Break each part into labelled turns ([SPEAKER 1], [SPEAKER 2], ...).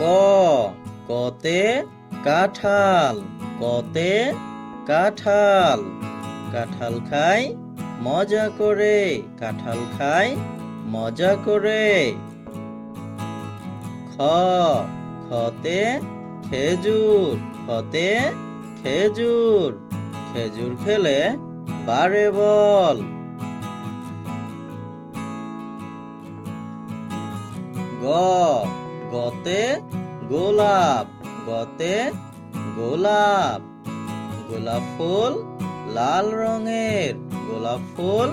[SPEAKER 1] ক কতে কাঁঠাল কতে কাঁঠাল। কাঁঠাল খাই, মজা করে। কাঁঠাল খাই, মজা করে। খ, খতে খেজুর খতে খেজুর। খেজুর খেলে বারে বল। গ গতে গোলাপ গতে গোলাপ। গোলাপ ফুল লাল রঙের, গোলাপ ফুল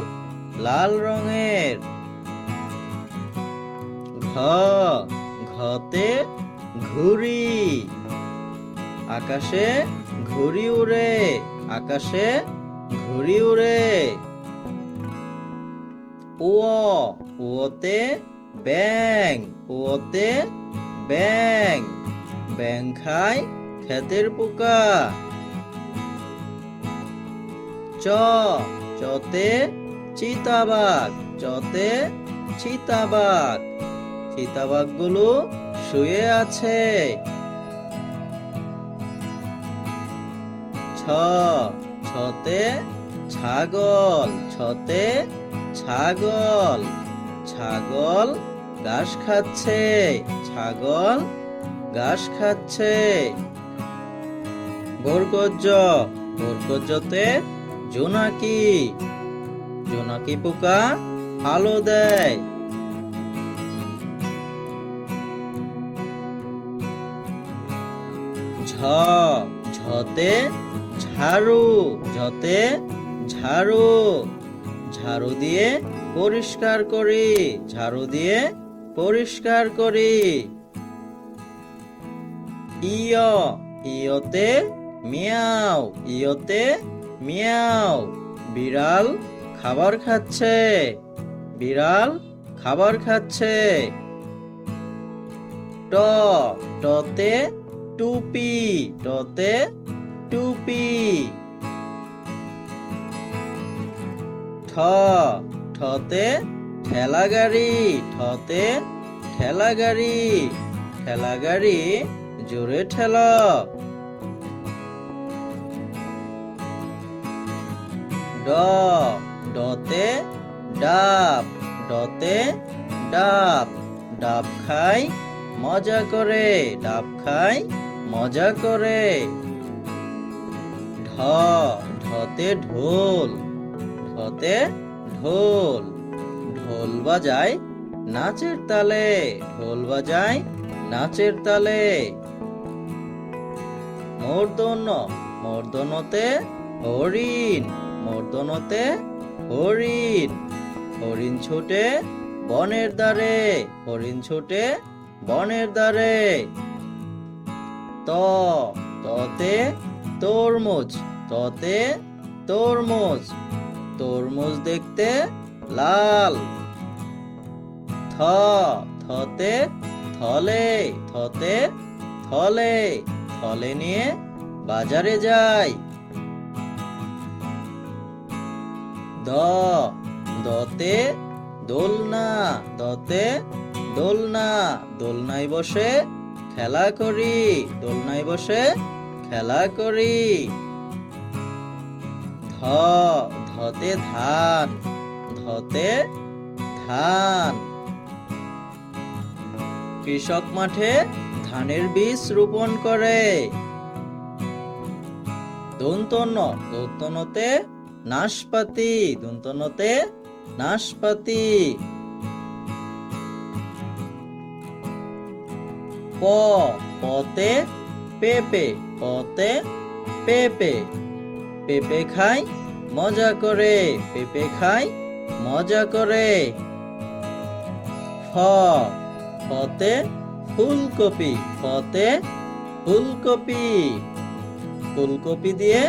[SPEAKER 1] লাল রঙের। ঘ, ঘতে ঘুড়ি। আকাশে ঘুড়ি উড়ে, আকাশে ঘুড়ি উড়ে। ও ওতে ব্যাং ওতে ব্যাং। ব্যাং খায় ক্ষেতের পোকা। চ, চতে চিতাবাঘ চতে চিতাবাঘ। চিতাবাঘগুলো শুয়ে আছে। ছ, ছতে ছাগল ছতে ছাগল। ছাগল ঘাস খাচ্ছে, ছাগল ঘাস খাচ্ছে। বরকজ্জ, বরকজ্জতে জোনাকি জোনাকি পোকা আলো দেয়। ঝ, ঝতে ঝাড়ু ঝতে ঝাড়ু। ঝাড়ু দিয়ে পরিষ্কার করি, ঝাড়ু দিয়ে পরিষ্কার করি। ইয়, ইয়তে মিয়াও ইয়তে মিয়াও। বিড়াল খাবার খাচ্ছে, বিড়াল খাবার খাচ্ছে। ট, টতে টুপি টতে টুপি। ঠ, ঠতে ঠেলা গাড়ি ঠতে ঠেলা গাড়ি ঠেলা গাড়ি জোরে ঠেলা। ড, ডতে ডাব ডতে ডাব ডাব খাই, মজা করে, ডাব খাই, মজা করে। ঢ, ঢতে ঢোল ঢতে ঢোল। ঢোল বাজায় নাচের তালে, ঢোল বাজায় নাচের তালে। মর্দন মর্দনতে হরিণ মর্দনতে হরিণ। হরিণ ছোটে বনের দ্বারে, হরিণ ছোটে বনের দ্বারে। ত, ততে তরমুজ ততে তরমুজ। তরমুজ দেখতে লাল। থ, থতে, থলে থতে, থলে থলে নিয়ে বাজারে যাই। দ, দতে, দোলনা দতে, দোলনা, দোলনায় বসে খেলা করি, দোলনায় বসে খেলা করি। ধ, ধতে ধান ধতে ধান। কৃষক মাঠে ধানের বীজ রোপণ করে। দন্তন্য দন্তনতে নাশপাতি দন্তনতে নাশপাতি। প, পতে পেঁপে পতে পেঁপে। পেঁপে খাই, মজা করে। পেঁপে খাই, মজা করে। ফ ফতে ফুলকপি ফতে ফুলকপি। ফুলকপি দিয়ে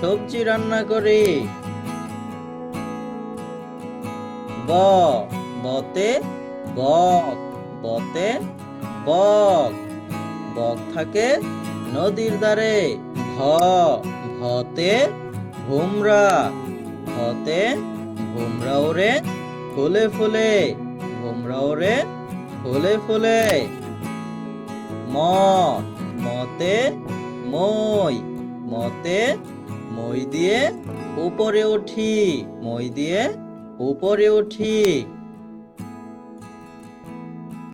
[SPEAKER 1] সবজি রান্না করি। ব, বতে বক বতে বক। বক থাকে নদীর ধারে ভ ভতে ভুমরা ভতে ভুমরা ওরে ফুলে ফুলে ভুমরা ওরে ফুলে ফুলে। ম মতে মই মতে মই দিয়ে উপরে উঠি মই দিয়ে উপরে উঠি।